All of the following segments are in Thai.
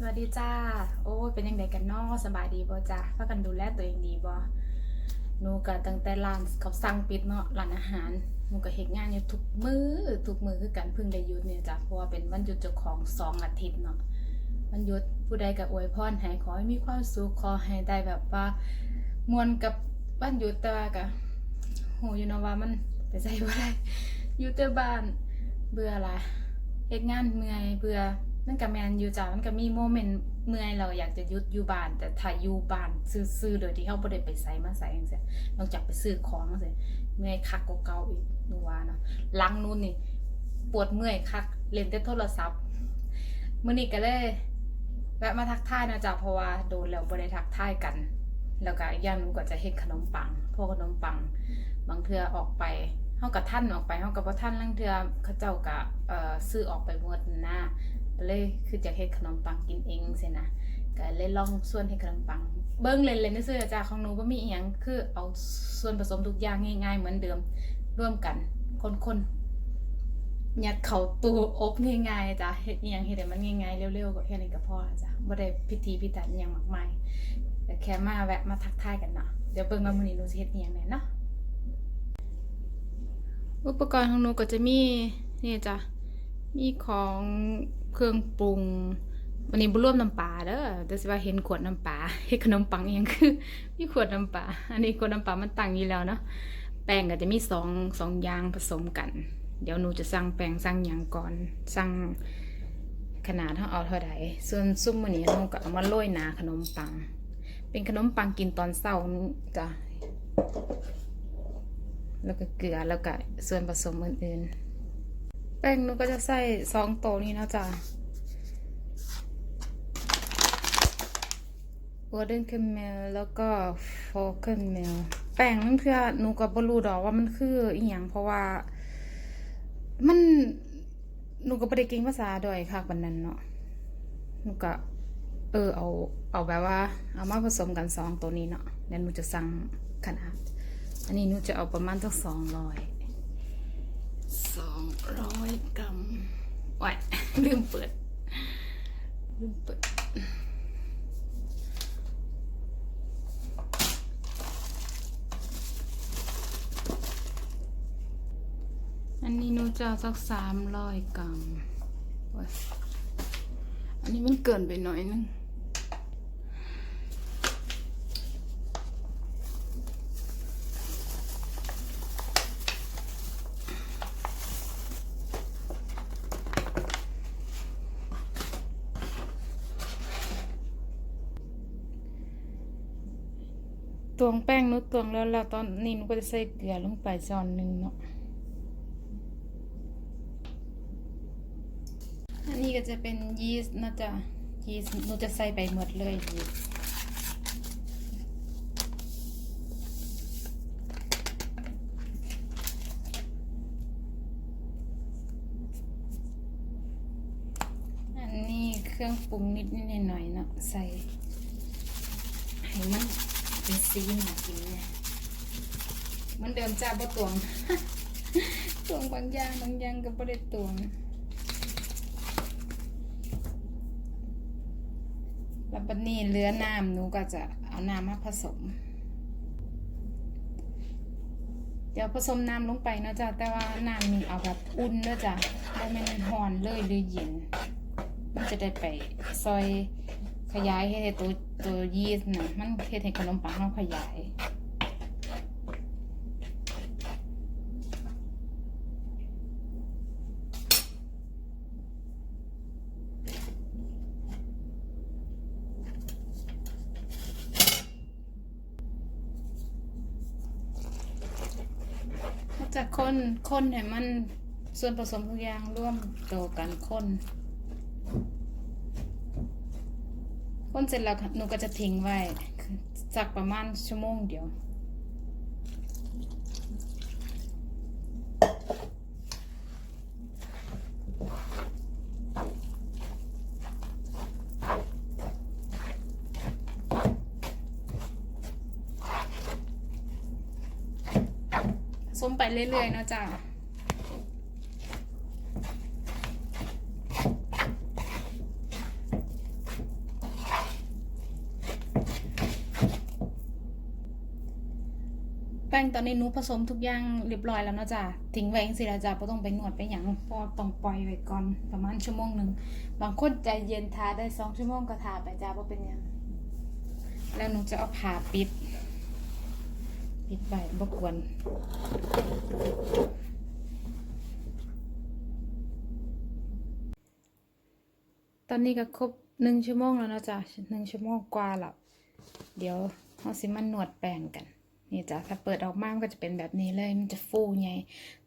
สวัสดีจ้า โอ้เป็นยังไงกันเนาะสบายดีบ่จ้าพากันดูแลตัวเองดีบ่หนูก็ตั้งแต่ร้านเขาสั่งปิดเนาะร้านอาหารหนูก็เฮ็ดงานอยู่ทุกมือทุกมือคือกันเพิ่งได้หยุดเนี่ยจ้ะเพราะว่าเป็นวันหยุดเจ้าของสองอาทิตย์เนาะวันหยุดผู้ใดก็อวยพรให้ขอให้มีความสุขขอให้ได้แบบว่ามวนกับวันหยุดแต่ว่าก็โหอยู่เนาะว่ามันไปใส่บ่ได้อยู่แต่บ้านเบื่อลายเฮ็ดงานเมื่อยเบื่อ มันก็แมนอยู่จ้ะมันก็มีโมเมนต์เมื่อยเราอยากจะยุดอยู่บ้าน แต่ถ้าอยู่บ้านซื่อๆโดยที่เขาบ่ได้ไปไสมาไสจังซี่นอกจากไปซื้อของจังซี่เมื่อยคักกว่าเก่าอีกหนูว่าเนาะหลังนู้นนี่ปวดเมื่อยคักเล่นแต่โทรศัพท์มื้อนี้ก็เลยแวะมาทักทายนะจ๊ะเพราะว่าโดนแล้วบ่ได้ทักทายกัน แล้วก็ย่างหนึงก็จะเฮ็ดขนมปังพวกขนมปัง บางเทื่อออกไป เฮาก็ทันออกไปเฮาก็บ่ทันลางเทือเขาเจ้าก็เอ่อซื้อออกไปหมดนะเลยคือจะเฮ็ดขนมปังกินเองสินะก็เลยลองส่วนเฮ็ดขนมปัง เบิ้งเล่นๆซื่อจ้าของหนูบ่มีอีหยังคือเอาส่วนผสมทุกอย่างง่ายๆเหมือนเดิมร่วมกันคนๆยัดเข้าตู้อบง่ายๆจ้ะเฮ็ดอีหยังเฮ็ดให้มันง่ายๆเร็วๆก็แค่นี้ก็พอจ้ะบ่ได้พิธีพิถันอิหยังมากมายแต่แค่มาแวะมาทักทายกันเนาะเดี๋ยวเบิ่งว่ามื้อนี้หนูสิเฮ็ดอีหยังแหน่เนาะ อุปกรณ์ของหนูก็จะมีนี่จ้ะ มีของเครื่องปรุง วันนี้บุร่วมน้ำปลาเด้อแต่สิว่าเห็นขวดน้ำปลาเฮ็ดขนมปังองคือ มีขวดน้ำปลา อันนี้ขวดน้ำปลามันตั้งอยู่แล้วเนาะ แป้งก็จะมีสองสองอย่างผสมกัน เดี๋ยวหนูจะสั่งแป้งสั่งหยังก่อน สั่งขนาดเท่าเอาเท่าใดส่วนซุ่มมื้อนี้หนูก็เอามาโรยหนาขนมปัง เป็นขนมปังกินตอนเช้าจ้ะ แล้วก็เกลือแล้วก็ส่วนผสมอื่นๆ แป้งนูก็จะใส่สองโตนี้นะจ๊ะวอเดนเคมเมลแล้วก็ฟอเคิลเมลแป้งนั่นคือหนูก็บ่รู้ดอกว่ามันคืออีหยังเพราะว่า มันหนูก็บ่ได้เก่งภาษาดอยค่ะบันนั้นเนาะหนูก็เออเอาเอาแบบว่า เอามาผสมกันสองตัวนี้เนาะเดี๋ยวหนูจะสั่งขนาด อันนี้หนูจะเอาประมาณสักสองร้อยสองร้อยกรัมว้ายลืมเปิด ลืมเปิด อันนี้หนูจะเอาสักสามร้อยกรัมโอ้ยอันนี้มันเกินไปหน่อยนึง ตวงแป้งนุตวงแล้วแล้วตอนนี้นก็จะใส่เกลือลงไปช้อนหนึ่งเนาะอันนี้ก็จะเป็นยีสต์นะจ๊ะยีสต์หนูจะใส่ไปหมดเลยยีสต์อันนี้เครื่องปรุงนิดนิดหน่อยๆเนาะใส่ให้มัน เป็นซีนมากินเนี่ยมันเดิมจ้าบ่ตวงตวงบางอย่างบางอย่างก็บ่ได้ตวงแล้วบัดนี้เหลือน้ำหนูก็จะเอาน้ำมาผสม เดี๋ยวผสมน้ำลงไปเนาะจ้ะแต่ว่าน้ำนี่เอาแบบอุ่นเนาะจ้ะบ่แม่นร้อนเลยหรือเย็นมันจะได้ไปซอย ขยายให้ตัวตัวยีสต์นะมันเฮ็ดให้ขนมปังเราขยายจากคนคนให้มันส่วนผสมทุกอย่างร่วมตัวกันคน คนเสร็จแล้วหนูก็จะทิ้งไว้สักประมาณชั่วโมงเดียว ส้มไปเรื่อยๆเนาะจ้ะ ป้งตอนนี้หนูผสมทุกอย่างเรียบร้อยแล้วเนาะจ้ะทิ้งไว้จังซี่ละจ้ะบ่ต้องไปนวดไปหยังเพราะต้องปล่อยไว้ก่อนประมาณชั่วโมงหนึ่งบางคนใจเย็นทาได้สองชั่วโมงก็ทาไปจ้ะบ่เป็นยังแล้วหนูจะเอาผ้าปิด ปิดไว้บ่กวนตอนนี้ก็ครบหนึ่งชั่วโมงแล้วนะจ๊ะหนึ่งชั่วโมงกว่าแล้ว เดี๋ยวเราสิมันนวดแป้งกัน นี่จ้ะถ้าเปิดออกมามันก็จะเป็นแบบนี้เลยมันจะฟูไง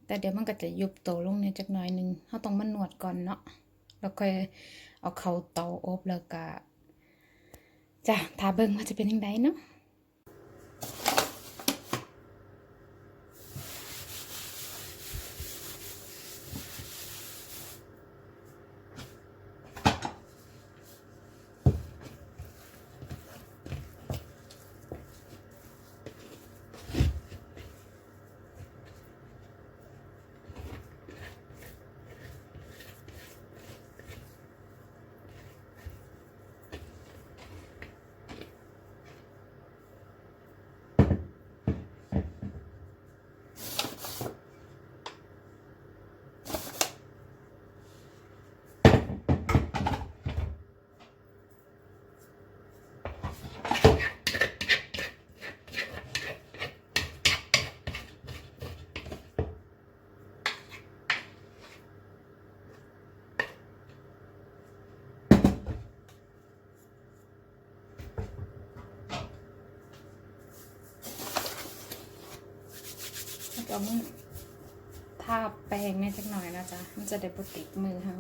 แต่เดี๋ยวมันก็จะยุบโตลงเนี่ยจักหน่อยนึงเขาต้องมันนวดก่อนเนาะแล้วค่อยเอาเข้าเตาอบแล้วก็จ้ะทาเบิ่งว่าจะเป็นยังไงเนาะ แล้วก็มันทาแป้งเนี่ยจักหน่อยนะจ๊ะ มันจะได้ปติดมือเฮา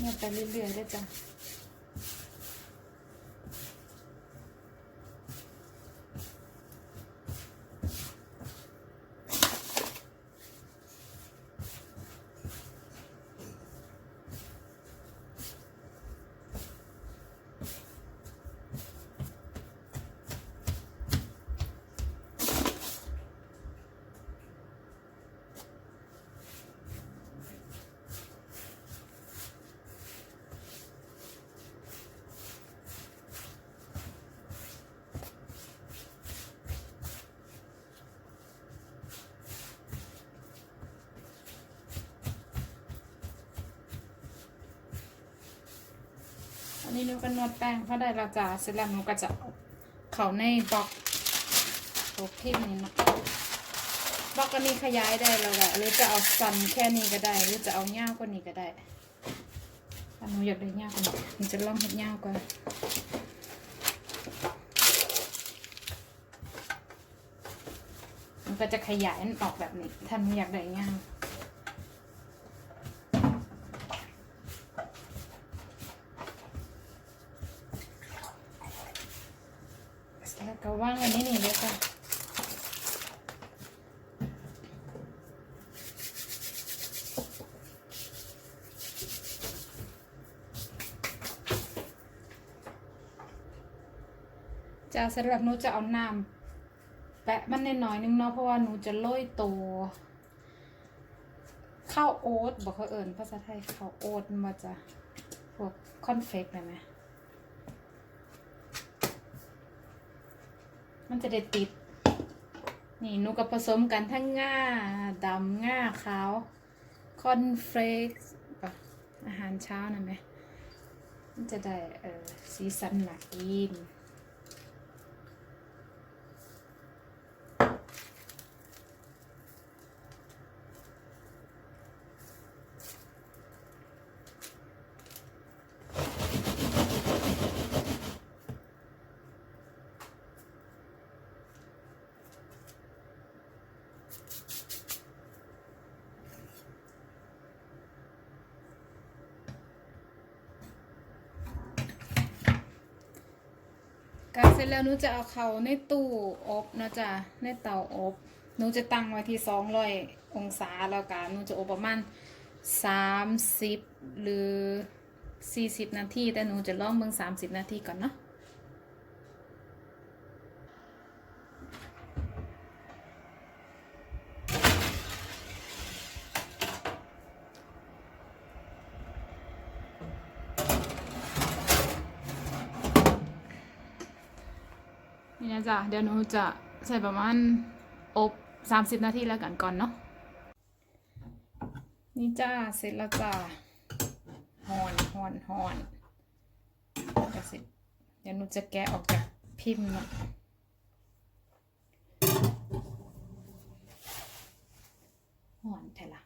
เนี่ยไปเรื่อยๆด้วยจ้ะ นี้หนูก็นวดแป้งเขาได้และจ้ะเสร็จแล้วหนูก็จะเขาในบล็อกโอเคนี่เนาะบล็อกอันนี้ขยายได้แล้วแหละหรือจะเอาสั้นแค่นี้ก็ได้ หรือจะเอายาวกว่านี้ก็ได้ถ้าหนูอยากได้ยาวกว่านี้หนูจะลองเห็ดยาวกว่ามันก็จะขยายมันออกแบบนี้ถ้านอยากได้ยาว แล้ว ก็ว่างอันนี้นี่เลยค่ะจะสำหรับหนูจะเอาน้ำแปะมันนน้อยนึงเนาะเพราะว่าหนูจะโรยตัวข้าวโอ๊ตบอกเขาเอิญภาษาไทยข้าวโอ๊ตมาจะพวกคอนเฟกต์นะไหม มันจะได้ติด นี่หนูก็ผสมกันทั้งง่าดำง่าขาวคอนเฟลกอาหารเช้านะไหมมันจะได้สีสันหนักกิน เสร็จแล้วหนูจะเอาเขาในตู้อบนะจ๊ะในเตาอบหนูจะตั้งไว้ที่สองร้อยองศาแล้วกันหนูจะอบประมาณสามสิบหรือสี่สิบนาทีแต่หนูจะลองเบิ่งสามสิบนาทีก่อนเนาะ นี่นะจ๊ะเดี๋ยวหนูจะใส่ประมาณอบสามสิบนาทีแล้วกันก่อนเนาะนี่จ้าเสร็จแล้วจ้าหอนหอนหอนเดี๋ยวสิเดี๋ยวหนูจะแกะออกจากพิมพ์เนาะหอนแท้ละ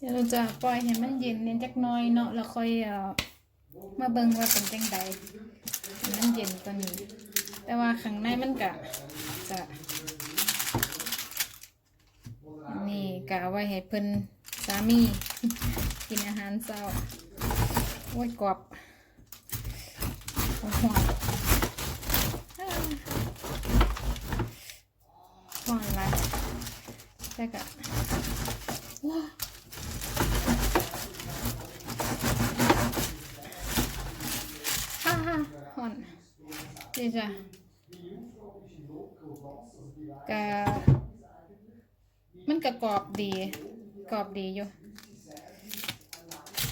เดี๋ยวเราจะปล่อยให้มันเย็นเน้นจักน้อยเนาะแล้วค่อยเอ่อมาเบิ่งว่าเป็นจังใดมันเย็นตัวนี้ แต่ว่าข้างในมันก็จะนี่กะเอาไว้ให้เพิ่นสามี กินอาหารเช้าโอ้ยกรอบโอ้โหอ่าหวไรแต่กะว้า ฮ่าฮอนดีจ้ะกะมันกะกรอบดี กรอบดีอยู่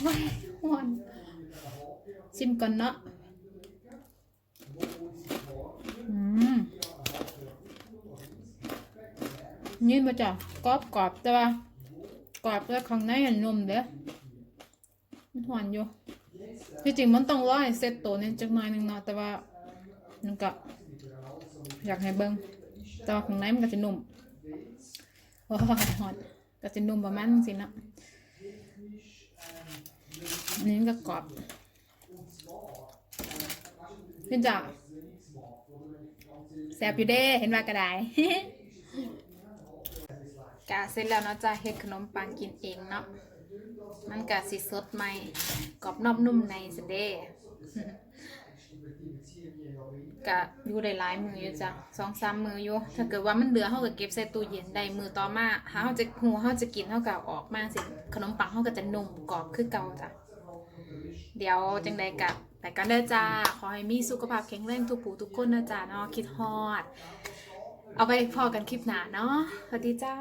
ว้ายฮอนชิมก่อนเนาะอืมนี่มาจ้ะกรอบกรอบแต่ว่ากรอบแล้วข้างในอันนุ่มเด้อหวานอยู่ ที่จริงมันต้องรอให้เซตตัวนี้จักหน่อยหนึงเนาะแต่ว่ามันก็อยากให้เบิ่งแต่ว่าข้างในมันก็จะนุ่มโอ้ยฮอตก็จะนุ่มประมาณนี้สินะนนี้มันก็กรอบพี่จ๋าแซ่บอยู่เด้เห็นว่ากระไดกะเสร็จแล้วเนาะจ้าเฮ็ดขนมปังกินเองเนาะ มันกะสิสดใหม่กรอบนอกนุ่มในสเด้กะอยู่ได้หลายมืออยู่จ้ะสองสามมืออยู่ถ้าเกิดว่ามันเหลือเฮาก็เก็บใส่ตู้เย็นได้มือต่อมาเฮาจะหูเฮาจะกินเฮาก็อออกมาสิขนมปังเฮาก็จะนุ่มกรอบคือเก่าจ้ะเดี๋ยวจังใดกะแต่กันเด้อจ้าขอให้มีสุขภาพแข็งแรงทุกผู้ทุกคนนะจ้าเนาะคิดฮอด เอาไปพอกันคลิปหน้าเนาะสวัสดีจ้า